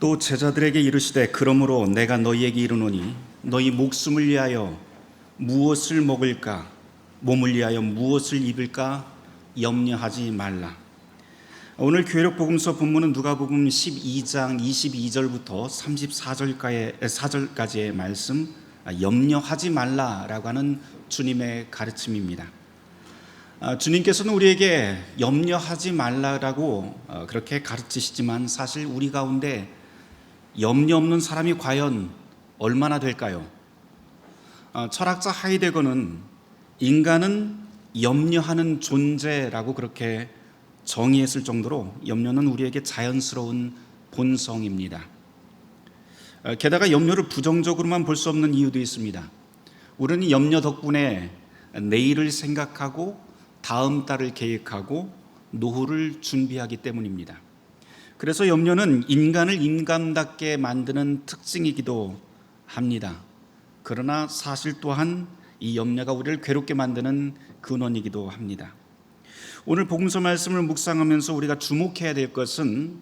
또 제자들에게 이르시되 그러므로 내가 너희에게 이르노니 너희 목숨을 위하여 무엇을 먹을까 몸을 위하여 무엇을 입을까 염려하지 말라. 오늘 교회력 복음서 본문은 누가복음 12장 22절부터 34절까지의 4절까지의 말씀 아, 염려하지 말라라고 하는 주님의 가르침입니다. 아, 주님께서는 우리에게 염려하지 말라라고 어, 그렇게 가르치시지만 사실 우리 가운데 염려 없는 사람이 과연 얼마나 될까요? 어, 철학자 하이데거는 인간은 염려하는 존재라고 그렇게 정의했을 정도로 염려는 우리에게 자연스러운 본성입니다. 어, 게다가 염려를 부정적으로만 볼 수 없는 이유도 있습니다. 우리는 염려 덕분에 내일을 생각하고 다음 달을 계획하고 노후를 준비하기 때문입니다. 그래서 염려는 인간을 인간답게 만드는 특징이기도 합니다. 그러나 사실 또한 이 염려가 우리를 괴롭게 만드는 근원이기도 합니다. 오늘 복음서 말씀을 묵상하면서 우리가 주목해야 될 것은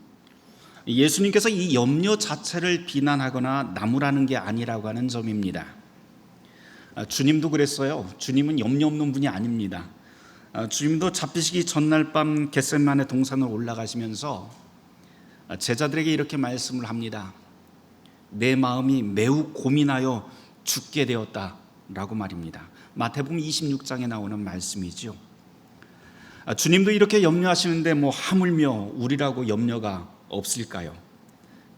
예수님께서 이 염려 자체를 비난하거나 나무라는 게 아니라고 하는 점입니다. 아, 주님도 그랬어요. 주님은 염려 없는 분이 아닙니다. 아, 주님도 잡히시기 전날 밤 겟셋만의 동산을 올라가시면서 아, 제자들에게 이렇게 말씀을 합니다. 내 마음이 매우 고민하여 죽게 되었다 라고 말입니다. 마태복음 26장에 나오는 말씀이죠. 아, 주님도 이렇게 염려하시는데 뭐 하물며 우리라고 염려가 없을까요?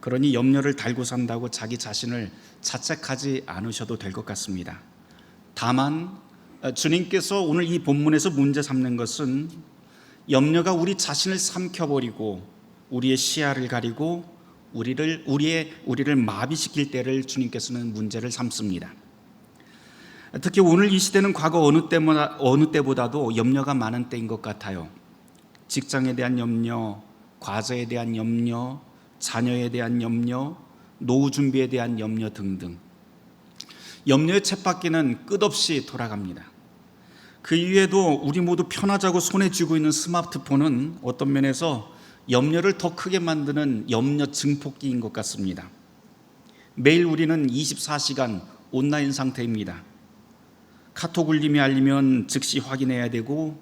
그러니 염려를 달고 산다고 자기 자신을 자책하지 않으셔도 될 것 같습니다. 다만 아, 주님께서 오늘 이 본문에서 문제 삼는 것은 염려가 우리 자신을 삼켜버리고 우리의 시야를 가리고 우리를 우리의 우리를 마비시킬 때를 주님께서는 문제를 삼습니다. 특히 오늘 이 시대는 과거 어느 때보다 어느 때보다도 염려가 많은 때인 것 같아요. 직장에 대한 염려, 과제에 대한 염려, 자녀에 대한 염려, 노후 준비에 대한 염려 등등. 염려의 쳇바퀴는 끝없이 돌아갑니다. 그 이외에도 우리 모두 편하자고 손에 쥐고 있는 스마트폰은 어떤 면에서 염려를 더 크게 만드는 염려 증폭기인 것 같습니다. 매일 우리는 24시간 온라인 상태입니다. 카톡 울림이 알리면 즉시 확인해야 되고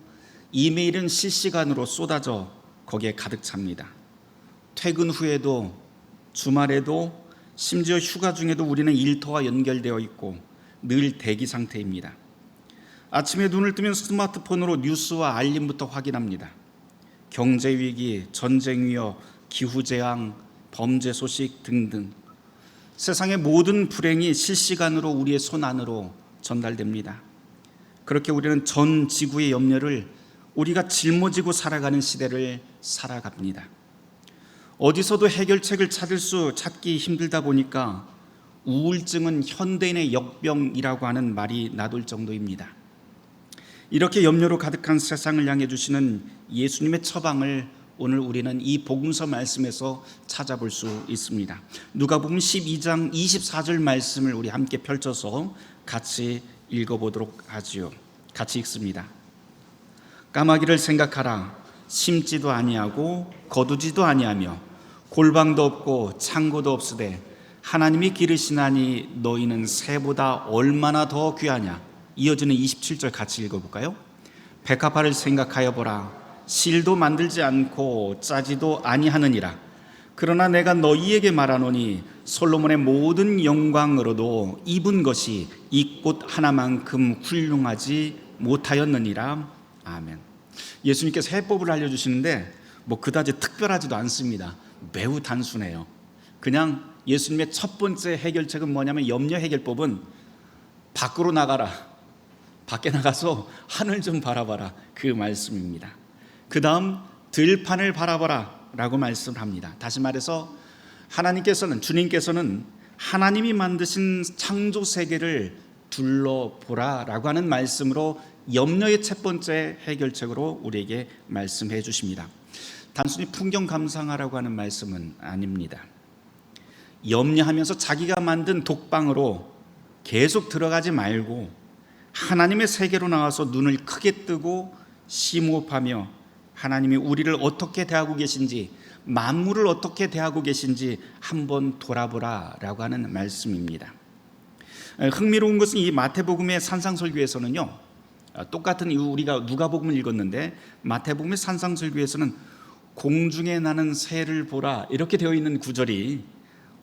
이메일은 실시간으로 쏟아져 거기에 가득 찹니다. 퇴근 후에도 주말에도 심지어 휴가 중에도 우리는 일터와 연결되어 있고 늘 대기 상태입니다. 아침에 눈을 뜨면 스마트폰으로 뉴스와 알림부터 확인합니다. 경제 위기, 전쟁 위협, 기후 재앙, 범죄 소식 등등 세상의 모든 불행이 실시간으로 우리의 손 안으로 전달됩니다. 그렇게 우리는 전 지구의 염려를 우리가 짊어지고 살아가는 시대를 살아갑니다. 어디서도 해결책을 찾을 수 찾기 힘들다 보니까 우울증은 현대인의 역병이라고 하는 말이 나돌 정도입니다. 이렇게 염려로 가득한 세상을 향해 주시는 예수님의 처방을 오늘 우리는 이 복음서 말씀에서 찾아볼 수 있습니다. 누가복음 12장 24절 말씀을 우리 함께 펼쳐서 같이 읽어보도록 하지요. 같이 읽습니다. 까마귀를 생각하라. 심지도 아니하고 거두지도 아니하며 골방도 없고 창고도 없으되 하나님이 기르시나니 너희는 새보다 얼마나 더 귀하냐. 이어지는 27절 같이 읽어볼까요? 백합화를 생각하여 보라. 실도 만들지 않고 짜지도 아니하느니라. 그러나 내가 너희에게 말하노니 솔로몬의 모든 영광으로도 입은 것이 이 꽃 하나만큼 훌륭하지 못하였느니라. 아멘. 예수님께서 해법을 알려주시는데 뭐 그다지 특별하지도 않습니다. 매우 단순해요. 그냥 예수님의 첫 번째 해결책은 뭐냐면 염려 해결법은 밖으로 나가라. 밖에 나가서 하늘 좀 바라봐라. 그 말씀입니다. 그 다음 들판을 바라봐라. 라고 말씀을 합니다. 다시 말해서 하나님께서는, 주님께서는 하나님이 만드신 창조 세계를 둘러보라. 라고 하는 말씀으로 염려의 첫 번째 해결책으로 우리에게 말씀해 주십니다. 단순히 풍경 감상하라고 하는 말씀은 아닙니다. 염려하면서 자기가 만든 독방으로 계속 들어가지 말고 하나님의 세계로 나와서 눈을 크게 뜨고 심호흡하며 하나님이 우리를 어떻게 대하고 계신지 만물을 어떻게 대하고 계신지 한번 돌아보라라고 하는 말씀입니다. 흥미로운 것은 이 마태복음의 산상설교에서는요. 똑같은 우리가 누가복음을 읽었는데 마태복음의 산상설교에서는 공중에 나는 새를 보라 이렇게 되어 있는 구절이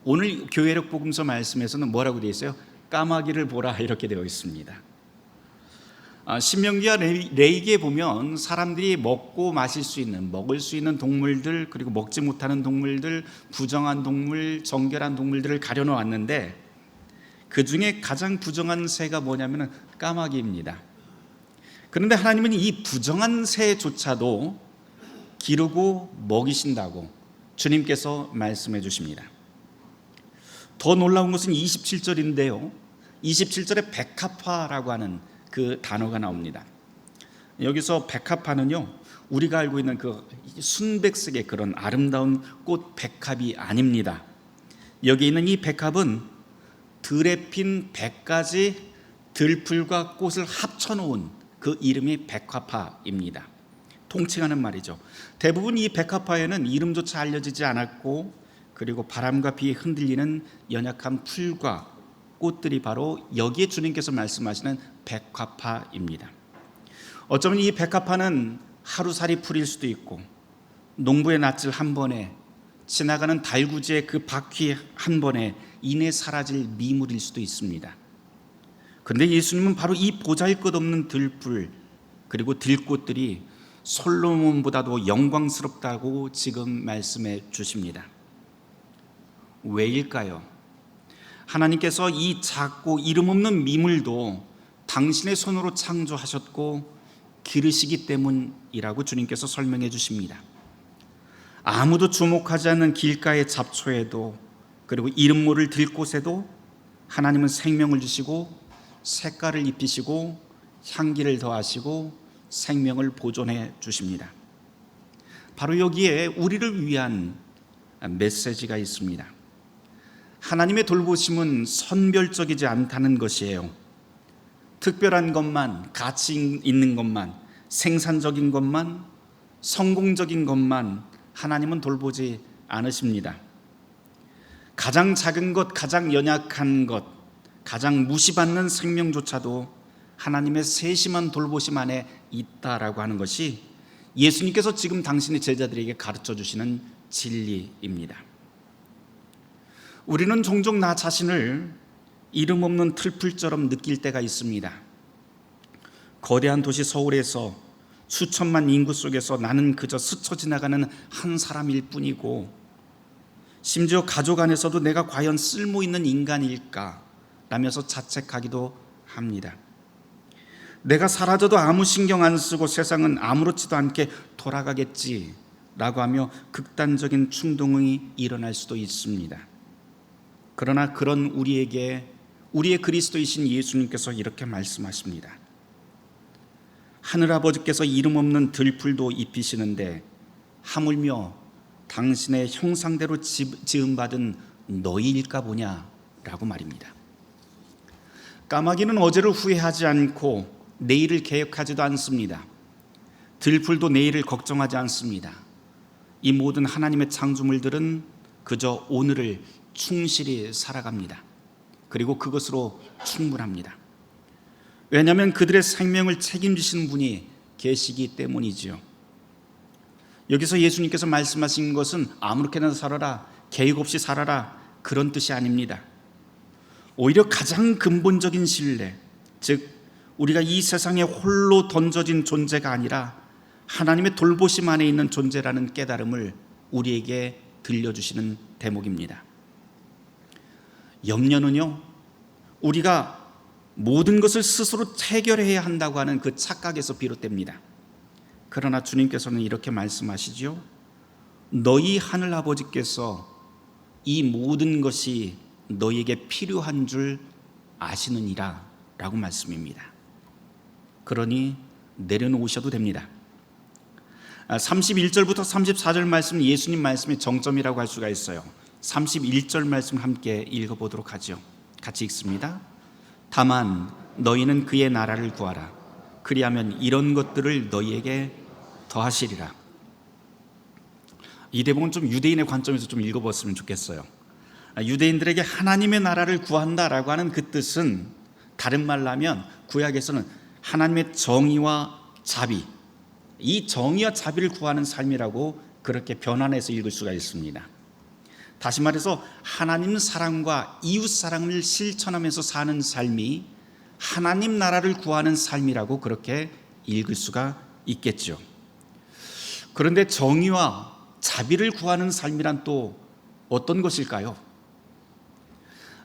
오늘 교회력 복음서 말씀에서는 뭐라고 되어 있어요? 까마귀를 보라 이렇게 되어 있습니다. 아, 신명기와 레이기에 보면 사람들이 먹고 마실 수 있는 먹을 수 있는 동물들 그리고 먹지 못하는 동물들 부정한 동물 정결한 동물들을 가려놓았는데 그 중에 가장 부정한 새가 뭐냐면 까마귀입니다. 그런데 하나님은 이 부정한 새조차도 기르고 먹이신다고 주님께서 말씀해 주십니다. 더 놀라운 것은 27절인데요. 27절에 백합화라고 하는 그 단어가 나옵니다. 여기서 백합화는요, 우리가 알고 있는 그 순백색의 그런 아름다운 꽃 백합이 아닙니다. 여기 있는 이 백합은 들에 핀 100가지 들풀과 꽃을 합쳐놓은 그 이름이 백합화입니다. 통칭하는 말이죠. 대부분 이 백합화에는 이름조차 알려지지 않았고 그리고 바람과 비에 흔들리는 연약한 풀과 꽃들이 바로 여기에 주님께서 말씀하시는 백합화입니다. 어쩌면 이 백합화는 하루살이 풀일 수도 있고 농부의 낯질 한 번에 지나가는 달구지의 그 바퀴 한 번에 이내 사라질 미물일 수도 있습니다. 그런데 예수님은 바로 이 보잘것없는 들풀 그리고 들꽃들이 솔로몬보다도 영광스럽다고 지금 말씀해 주십니다. 왜일까요? 하나님께서 이 작고 이름 없는 미물도 당신의 손으로 창조하셨고 기르시기 때문이라고 주님께서 설명해 주십니다. 아무도 주목하지 않는 길가의 잡초에도 그리고 이름 모를 들꽃에도 하나님은 생명을 주시고 색깔을 입히시고 향기를 더하시고 생명을 보존해 주십니다. 바로 여기에 우리를 위한 메시지가 있습니다. 하나님의 돌보심은 선별적이지 않다는 것이에요. 특별한 것만, 가치 있는 것만, 생산적인 것만, 성공적인 것만 하나님은 돌보지 않으십니다. 가장 작은 것, 가장 연약한 것, 가장 무시받는 생명조차도 하나님의 세심한 돌보심 안에 있다라고 하는 것이 예수님께서 지금 당신의 제자들에게 가르쳐 주시는 진리입니다. 우리는 종종 나 자신을 이름 없는 틀풀처럼 느낄 때가 있습니다. 거대한 도시 서울에서 수천만 인구 속에서 나는 그저 스쳐 지나가는 한 사람일 뿐이고 심지어 가족 안에서도 내가 과연 쓸모 있는 인간일까 라면서 자책하기도 합니다. 내가 사라져도 아무 신경 안 쓰고 세상은 아무렇지도 않게 돌아가겠지 라고 하며 극단적인 충동이 일어날 수도 있습니다. 그러나 그런 우리에게 우리의 그리스도이신 예수님께서 이렇게 말씀하십니다. 하늘아버지께서 이름 없는 들풀도 입히시는데 하물며 당신의 형상대로 지음받은 너희일까 보냐라고 말입니다. 까마귀는 어제를 후회하지 않고 내일을 계획하지도 않습니다. 들풀도 내일을 걱정하지 않습니다. 이 모든 하나님의 창조물들은 그저 오늘을 충실히 살아갑니다. 그리고 그것으로 충분합니다. 왜냐하면 그들의 생명을 책임지시는 분이 계시기 때문이지요. 여기서 예수님께서 말씀하신 것은 아무렇게나 살아라, 계획 없이 살아라 그런 뜻이 아닙니다. 오히려 가장 근본적인 신뢰, 즉 우리가 이 세상에 홀로 던져진 존재가 아니라 하나님의 돌보심 안에 있는 존재라는 깨달음을 우리에게 들려주시는 대목입니다. 염려는요, 우리가 모든 것을 스스로 해결해야 한다고 하는 그 착각에서 비롯됩니다. 그러나 주님께서는 이렇게 말씀하시죠. 너희 하늘 아버지께서 이 모든 것이 너에게 필요한 줄 아시느니라 라고 말씀입니다. 그러니 내려놓으셔도 됩니다. 31절부터 아, 34절 말씀 예수님 말씀의 정점이라고 할 수가 있어요. 31절 말씀 함께 읽어보도록 하죠. 같이 읽습니다. 다만 너희는 그의 나라를 구하라. 그리하면 이런 것들을 너희에게 더하시리라. 이 대목은 좀 유대인의 관점에서 좀 읽어봤으면 좋겠어요. 아, 유대인들에게 하나님의 나라를 구한다라고 하는 그 뜻은 다른 말로 하면 구약에서는 하나님의 정의와 자비, 이 정의와 자비를 구하는 삶이라고 그렇게 변환해서 읽을 수가 있습니다. 다시 말해서 하나님 사랑과 이웃 사랑을 실천하면서 사는 삶이 하나님 나라를 구하는 삶이라고 그렇게 읽을 수가 있겠죠. 그런데 정의와 자비를 구하는 삶이란 또 어떤 것일까요?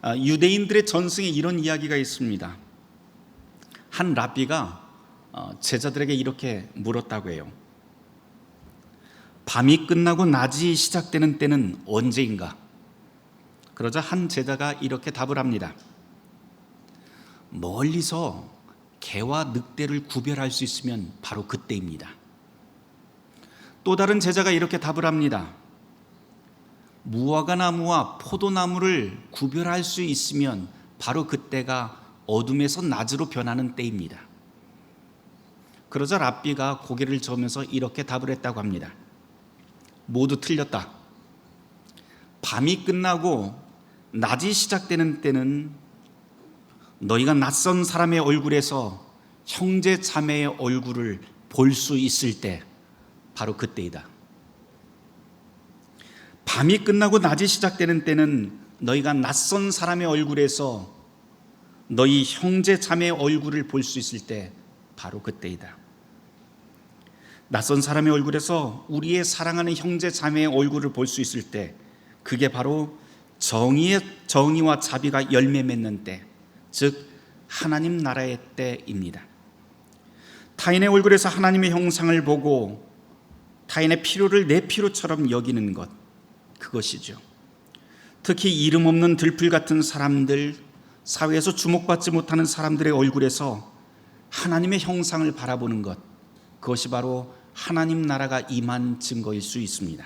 아, 유대인들의 전승에 이런 이야기가 있습니다. 한 랍비가 어, 제자들에게 이렇게 물었다고 해요. 밤이 끝나고 낮이 시작되는 때는 언제인가? 그러자 한 제자가 이렇게 답을 합니다. 멀리서 개와 늑대를 구별할 수 있으면 바로 그때입니다. 또 다른 제자가 이렇게 답을 합니다. 무화과 나무와 포도나무를 구별할 수 있으면 바로 그때가 어둠에서 낮으로 변하는 때입니다. 그러자 랍비가 고개를 저으면서 이렇게 답을 했다고 합니다. 모두 틀렸다. 밤이 끝나고 낮이 시작되는 때는 너희가 낯선 사람의 얼굴에서 형제 자매의 얼굴을 볼 수 있을 때 바로 그때이다. 밤이 끝나고 낮이 시작되는 때는 너희가 낯선 사람의 얼굴에서 너희 형제 자매의 얼굴을 볼 수 있을 때 바로 그때이다. 낯선 사람의 얼굴에서 우리의 사랑하는 형제 자매의 얼굴을 볼 수 있을 때 그게 바로 정의의 정의와 자비가 열매 맺는 때, 즉 하나님 나라의 때입니다. 타인의 얼굴에서 하나님의 형상을 보고 타인의 필요를 내 필요처럼 여기는 것 그것이죠. 특히 이름 없는 들풀 같은 사람들, 사회에서 주목받지 못하는 사람들의 얼굴에서 하나님의 형상을 바라보는 것 그것이 바로 하나님 나라가 임한 증거일 수 있습니다.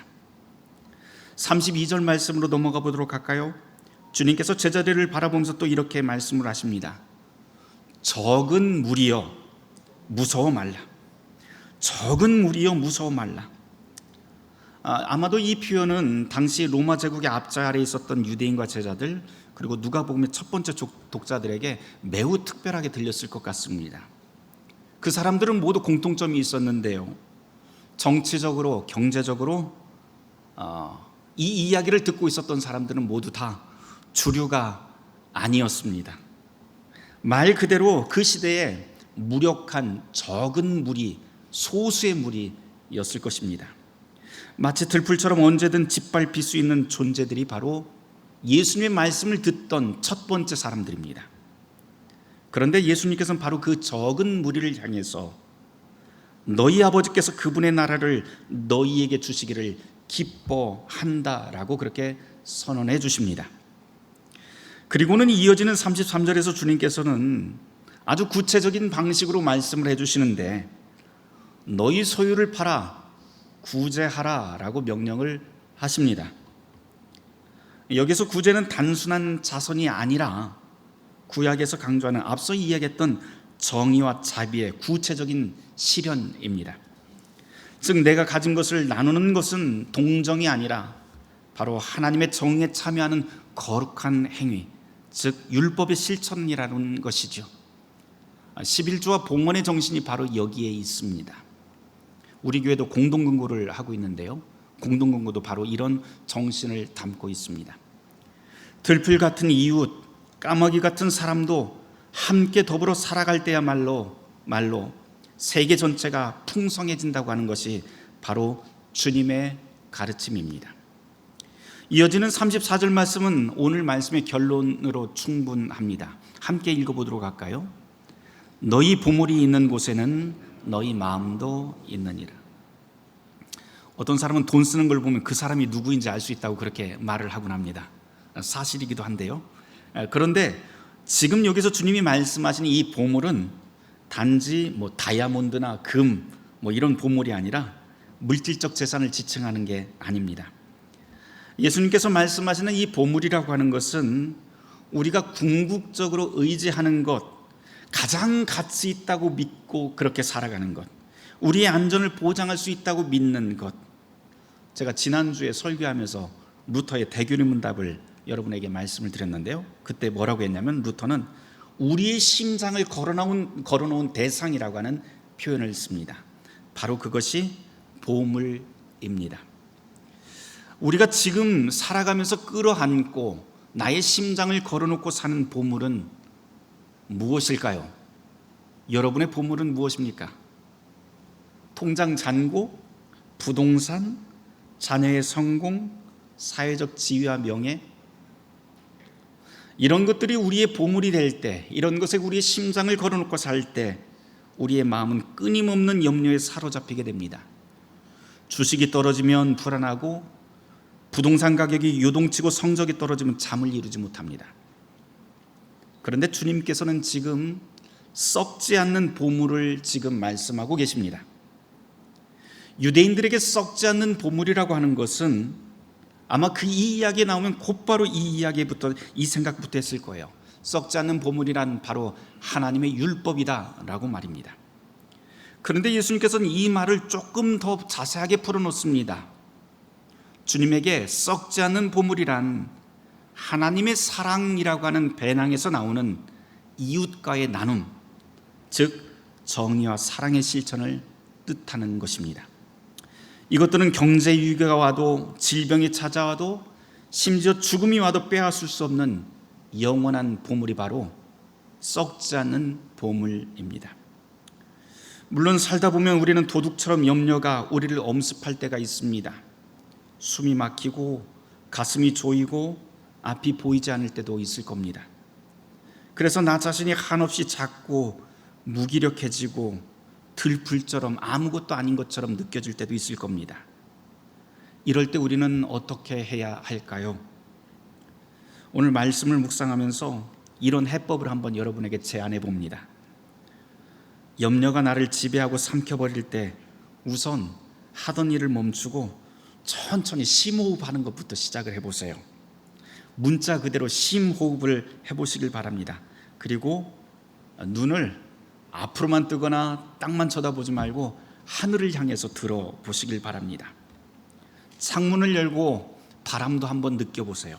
32절 말씀으로 넘어가 보도록 할까요? 주님께서 제자들을 바라보면서 또 이렇게 말씀을 하십니다. 적은 무리여 무서워 말라. 적은 무리여 무서워 말라. 아, 마도 이 표현은 당시 로마 제국의 앞자 아래 있었던 유대인과 제자들 그리고 누가복음의 첫 번째 독자들에게 매우 특별하게 들렸을 것 같습니다. 그 사람들은 모두 공통점이 있었는데요. 정치적으로, 경제적으로 어, 이 이야기를 듣고 있었던 사람들은 모두 다 주류가 아니었습니다. 말 그대로 그 시대에 무력한 적은 무리, 소수의 무리였을 것입니다. 마치 들풀처럼 언제든 짓밟힐 수 있는 존재들이 바로 예수님의 말씀을 듣던 첫 번째 사람들입니다. 그런데 예수님께서는 바로 그 적은 무리를 향해서 너희 아버지께서 그분의 나라를 너희에게 주시기를 기뻐한다라고 그렇게 선언해 주십니다. 그리고는 이어지는 33절에서 주님께서는 아주 구체적인 방식으로 말씀을 해 주시는데 너희 소유를 팔아 구제하라라고 명령을 하십니다. 여기서 구제는 단순한 자선이 아니라 구약에서 강조하는 앞서 이야기했던 정의와 자비의 구체적인 실현입니다. 즉 내가 가진 것을 나누는 것은 동정이 아니라 바로 하나님의 정의에 참여하는 거룩한 행위, 즉 율법의 실천이라는 것이죠. 11조와 봉헌의 정신이 바로 여기에 있습니다. 우리 교회도 공동근고를 하고 있는데요. 공동근고도 바로 이런 정신을 담고 있습니다. 들풀 같은 이웃, 까마귀 같은 사람도 함께 더불어 살아갈 때야말로 말로 세계 전체가 풍성해진다고 하는 것이 바로 주님의 가르침입니다. 이어지는 34절 말씀은 오늘 말씀의 결론으로 충분합니다. 함께 읽어보도록 할까요? 너희 보물이 있는 곳에는 너희 마음도 있느니라. 어떤 사람은 돈 쓰는 걸 보면 그 사람이 누구인지 알 수 있다고 그렇게 말을 하곤 합니다. 사실이기도 한데요. 그런데 지금 여기서 주님이 말씀하신 이 보물은 단지 뭐 다이아몬드나 금 뭐 이런 보물이 아니라 물질적 재산을 지칭하는 게 아닙니다. 예수님께서 말씀하시는 이 보물이라고 하는 것은 우리가 궁극적으로 의지하는 것, 가장 가치 있다고 믿고 그렇게 살아가는 것, 우리의 안전을 보장할 수 있다고 믿는 것, 제가 지난주에 설교하면서 루터의 대규리 문답을 여러분에게 말씀을 드렸는데요. 그때 뭐라고 했냐면 루터는 우리의 심장을 걸어놓은, 걸어놓은 대상이라고 하는 표현을 씁니다. 바로 그것이 보물입니다. 우리가 지금 살아가면서 끌어안고 나의 심장을 걸어놓고 사는 보물은 무엇일까요? 여러분의 보물은 무엇입니까? 통장 잔고, 부동산, 자녀의 성공, 사회적 지위와 명예, 이런 것들이 우리의 보물이 될 때, 이런 것에 우리의 심장을 걸어놓고 살 때, 우리의 마음은 끊임없는 염려에 사로잡히게 됩니다. 주식이 떨어지면 불안하고, 부동산 가격이 요동치고 성적이 떨어지면 잠을 이루지 못합니다. 그런데 주님께서는 지금 썩지 않는 보물을 지금 말씀하고 계십니다. 유대인들에게 썩지 않는 보물이라고 하는 것은 아마 그 이 이야기에 나오면 곧바로 이 이야기부터 이 생각부터 했을 거예요. 썩지 않는 보물이란 바로 하나님의 율법이다라고 말입니다. 그런데 예수님께서는 이 말을 조금 더 자세하게 풀어놓습니다. 주님에게 썩지 않는 보물이란 하나님의 사랑이라고 하는 배낭에서 나오는 이웃과의 나눔, 즉 정의와 사랑의 실천을 뜻하는 것입니다. 이것들은 경제 위기가 와도 질병이 찾아와도 심지어 죽음이 와도 빼앗을 수 없는 영원한 보물이 바로 썩지 않는 보물입니다. 물론 살다 보면 우리는 도둑처럼 염려가 우리를 엄습할 때가 있습니다. 숨이 막히고 가슴이 조이고 앞이 보이지 않을 때도 있을 겁니다. 그래서 나 자신이 한없이 작고 무기력해지고 들풀처럼 아무것도 아닌 것처럼 느껴질 때도 있을 겁니다. 이럴 때 우리는 어떻게 해야 할까요? 오늘 말씀을 묵상하면서 이런 해법을 한번 여러분에게 제안해 봅니다. 염려가 나를 지배하고 삼켜버릴 때 우선 하던 일을 멈추고 천천히 심호흡하는 것부터 시작을 해보세요. 문자 그대로 심호흡을 해보시길 바랍니다. 그리고 눈을 앞으로만 뜨거나 땅만 쳐다보지 말고 하늘을 향해서 들어보시길 바랍니다. 창문을 열고 바람도 한번 느껴보세요.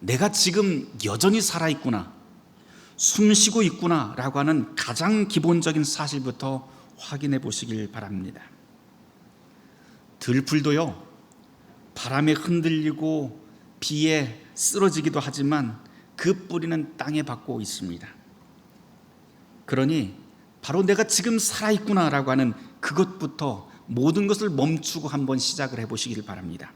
내가 지금 여전히 살아있구나, 숨 쉬고 있구나 라고 하는 가장 기본적인 사실부터 확인해 보시길 바랍니다. 들풀도요, 바람에 흔들리고 비에 쓰러지기도 하지만 그 뿌리는 땅에 받고 있습니다. 그러니 바로 내가 지금 살아있구나라고 하는 그것부터 모든 것을 멈추고 한번 시작을 해보시길 바랍니다.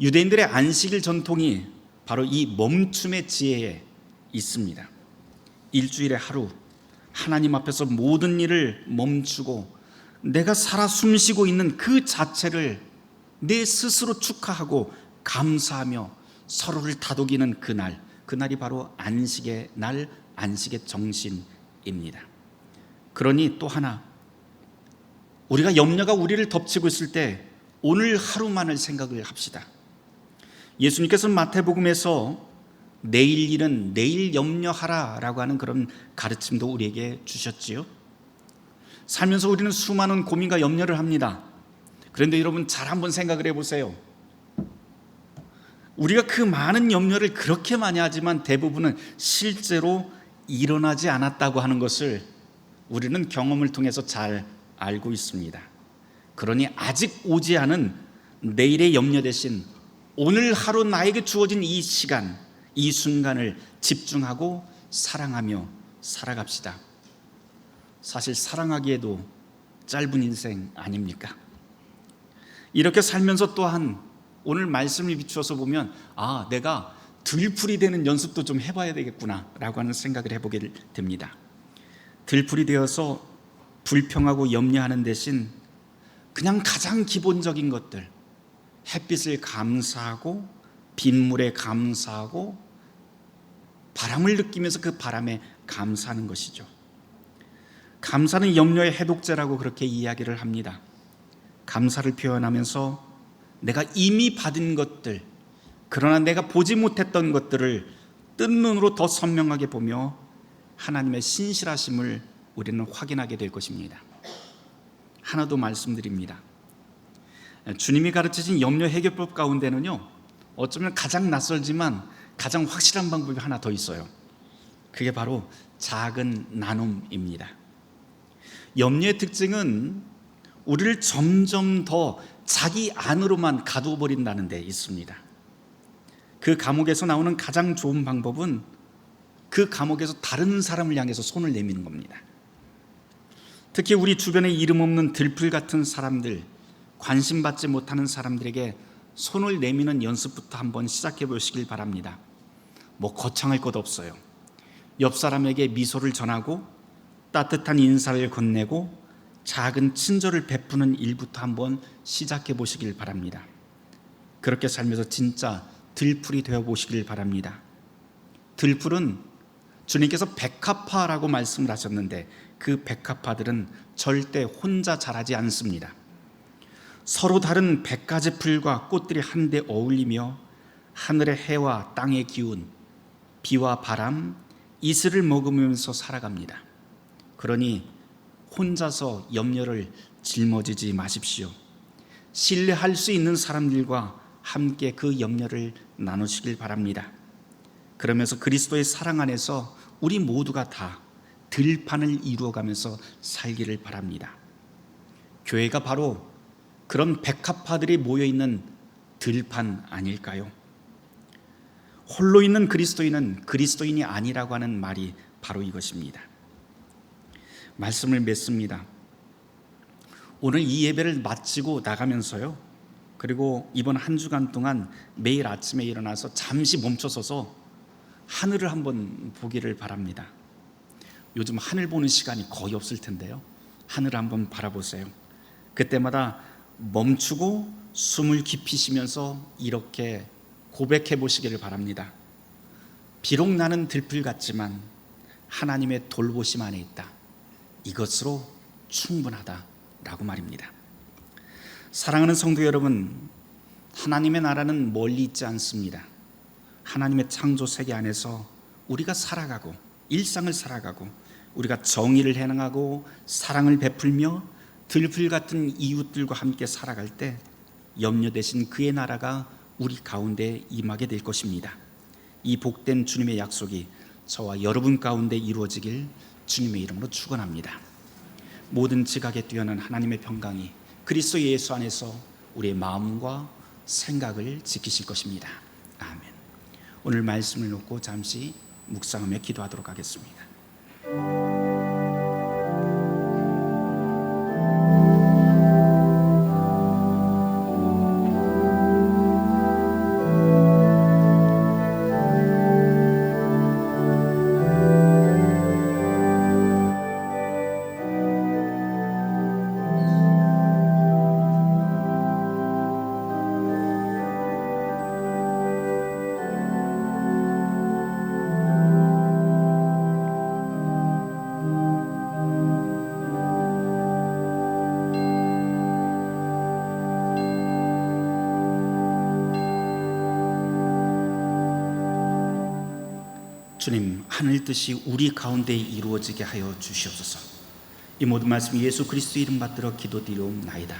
유대인들의 안식일 전통이 바로 이 멈춤의 지혜에 있습니다. 일주일에 하루 하나님 앞에서 모든 일을 멈추고 내가 살아 숨쉬고 있는 그 자체를 내 스스로 축하하고 감사하며 서로를 다독이는 그날, 그날이 바로 안식의 날, 안식의 정신 입니다. 그러니 또 하나, 우리가 염려가 우리를 덮치고 있을 때 오늘 하루만을 생각을 합시다. 예수님께서는 마태복음에서 내일 일은 내일 염려하라 라고 하는 그런 가르침도 우리에게 주셨지요. 살면서 우리는 수많은 고민과 염려를 합니다. 그런데 여러분 잘 한번 생각을 해보세요. 우리가 그 많은 염려를 그렇게 많이 하지만 대부분은 실제로 일어나지 않았다고 하는 것을 우리는 경험을 통해서 잘 알고 있습니다. 그러니 아직 오지 않은 내일의 염려 대신 오늘 하루 나에게 주어진 이 시간, 이 순간을 집중하고 사랑하며 살아갑시다. 사실 사랑하기에도 짧은 인생 아닙니까? 이렇게 살면서 또한 오늘 말씀을 비추어서 보면 아, 내가 들풀이 되는 연습도 좀 해봐야 되겠구나라고 하는 생각을 해보게 됩니다. 들풀이 되어서 불평하고 염려하는 대신 그냥 가장 기본적인 것들, 햇빛을 감사하고 빗물에 감사하고 바람을 느끼면서 그 바람에 감사하는 것이죠. 감사는 염려의 해독제라고 그렇게 이야기를 합니다. 감사를 표현하면서 내가 이미 받은 것들, 그러나 내가 보지 못했던 것들을 뜬 눈으로 더 선명하게 보며 하나님의 신실하심을 우리는 확인하게 될 것입니다. 하나 더 말씀드립니다. 주님이 가르치신 염려 해결법 가운데는요. 어쩌면 가장 낯설지만 가장 확실한 방법이 하나 더 있어요. 그게 바로 작은 나눔입니다. 염려의 특징은 우리를 점점 더 자기 안으로만 가두어 버린다는 데 있습니다. 그 감옥에서 나오는 가장 좋은 방법은 그 감옥에서 다른 사람을 향해서 손을 내미는 겁니다. 특히 우리 주변에 이름 없는 들풀 같은 사람들, 관심 받지 못하는 사람들에게 손을 내미는 연습부터 한번 시작해 보시길 바랍니다. 뭐 거창할 것 없어요. 옆 사람에게 미소를 전하고 따뜻한 인사를 건네고 작은 친절을 베푸는 일부터 한번 시작해 보시길 바랍니다. 그렇게 살면서 진짜 들풀이 되어 보시길 바랍니다. 들풀은 주님께서 백합화라고 말씀을 하셨는데 그 백합화들은 절대 혼자 자라지 않습니다. 서로 다른 백 가지 풀과 꽃들이 한데 어울리며 하늘의 해와 땅의 기운, 비와 바람, 이슬을 먹으면서 살아갑니다. 그러니 혼자서 염려를 짊어지지 마십시오. 신뢰할 수 있는 사람들과 함께 그 염려를 나누시길 바랍니다. 그러면서 그리스도의 사랑 안에서 우리 모두가 다 들판을 이루어가면서 살기를 바랍니다. 교회가 바로 그런 백합화들이 모여 있는 들판 아닐까요? 홀로 있는 그리스도인은 그리스도인이 아니라고 하는 말이 바로 이것입니다. 말씀을 맺습니다. 오늘 이 예배를 마치고 나가면서요. 그리고 이번 한 주간 동안 매일 아침에 일어나서 잠시 멈춰서서 하늘을 한번 보기를 바랍니다. 요즘 하늘 보는 시간이 거의 없을 텐데요. 하늘 한번 바라보세요. 그때마다 멈추고 숨을 깊이 쉬면서 이렇게 고백해 보시기를 바랍니다. 비록 나는 들풀 같지만 하나님의 돌보심 안에 있다. 이것으로 충분하다라고 말입니다. 사랑하는 성도 여러분, 하나님의 나라는 멀리 있지 않습니다. 하나님의 창조 세계 안에서 우리가 살아가고 일상을 살아가고 우리가 정의를 행하고 사랑을 베풀며 들풀 같은 이웃들과 함께 살아갈 때 염려 대신 그의 나라가 우리 가운데 임하게 될 것입니다. 이 복된 주님의 약속이 저와 여러분 가운데 이루어지길 주님의 이름으로 축원합니다. 모든 지각에 뛰어난 하나님의 평강이 그리스도 예수 안에서 우리의 마음과 생각을 지키실 것입니다. 아멘. 오늘 말씀을 놓고 잠시 묵상하며 기도하도록 하겠습니다. 주님 하늘 뜻이 우리 가운데 이루어지게 하여 주시옵소서. 이 모든 말씀 예수 그리스도 이름 받들어 기도드리옵나이다.